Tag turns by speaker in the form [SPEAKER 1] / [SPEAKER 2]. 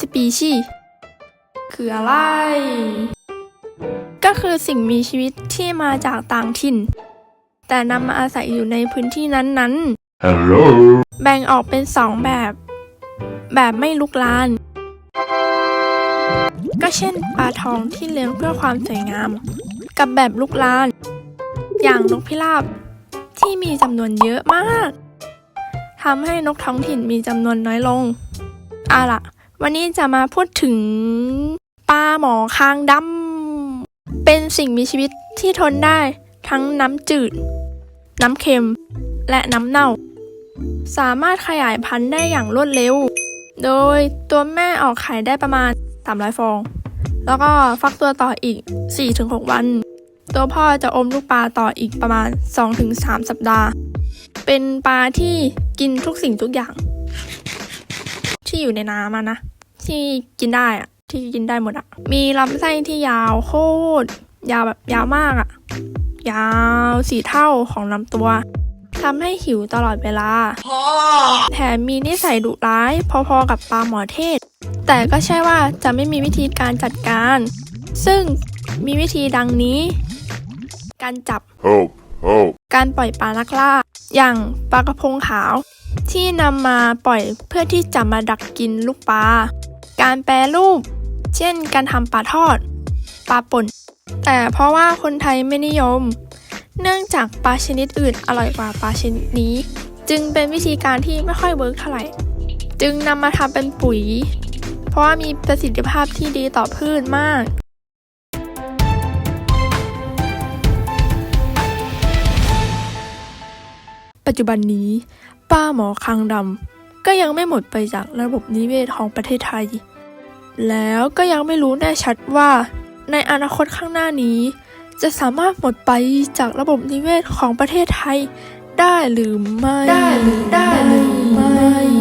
[SPEAKER 1] สปีชีส์คืออะไร ก็คือสิ่งมีชีวิตที่มาจากต่างถิ่น แต่นำมาอาศัยอยู่ในพื้นที่นั้นๆ
[SPEAKER 2] Hello.
[SPEAKER 1] แบ่งออกเป็นสองแบบ แบบไม่ลุกลาน ก็เช่นปลาทองที่เลี้ยงเพื่อความสวยงาม กับแบบลุกลาน อย่างนกพิราบที่มีจำนวนเยอะมากทำให้นกท้องถิ่นมีจำนวนน้อยลงเอาล่ะ วันนี้จะมาพูดถึงปลาหมอคางดำเป็นสิ่งมีชีวิตที่ทนได้ทั้งน้ำจืด น้ำเค็ม และน้ำเน่า สามารถขยายพันธุ์ได้อย่างรวดเร็ว โดยตัวแม่ออกไข่ได้ประมาณ 300 ฟอง แล้วก็ฟักตัวต่ออีก 4-6 วัน ตัวพ่อจะอมลูกปลาต่ออีกประมาณ 2-3 สัปดาห์ เป็นปลาที่กินทุกสิ่งทุกอย่าง ที่อยู่ในน้ำอะนะ ที่กินได้อะที่กินได้หมดอะมีลำไส้ที่ยาวโคตรยาวแบบยาวมากอะยาวสี่เท่าของลำตัวทำให้หิวตลอดเวลา แถมมีนิสัยดุร้ายพอๆกับปลาหมอเทศ แต่ก็ใช่ว่าจะไม่มีวิธีการจัดการ ซึ่งมีวิธีดังนี้ การจับ
[SPEAKER 2] Hope. Hope.
[SPEAKER 1] การปล่อยปลานักล่า อย่างปลากระพงขาว ที่นำมาปล่อยเพื่อที่จะมาดักกินลูกปลา การแปรรูป เช่น การทำปลาทอด ปลาป่น แต่เพราะว่าคนไทยไม่นิยม เนื่องจากปลาชนิดอื่นอร่อยกว่าปลาชนิดนี้ จึงเป็นวิธีการที่ไม่ค่อยเวิร์กเท่าไหร่ จึงนำมาทำเป็นปุ๋ย เพราะว่ามีประสิทธิภาพที่ดีต่อพืชมาก ปัจจุบันนี้ ป้าหมอคางดำก็ยังไม่หมดไปจากระบบนิเวศของประเทศไทย แล้วก็ยังไม่รู้แน่ชัดว่า ในอนาคตข้างหน้านี้ จะสามารถหมดไปจากระบบนิเวศของประเทศไทย ได้หรือไม่ได้หรือได้หรือไม่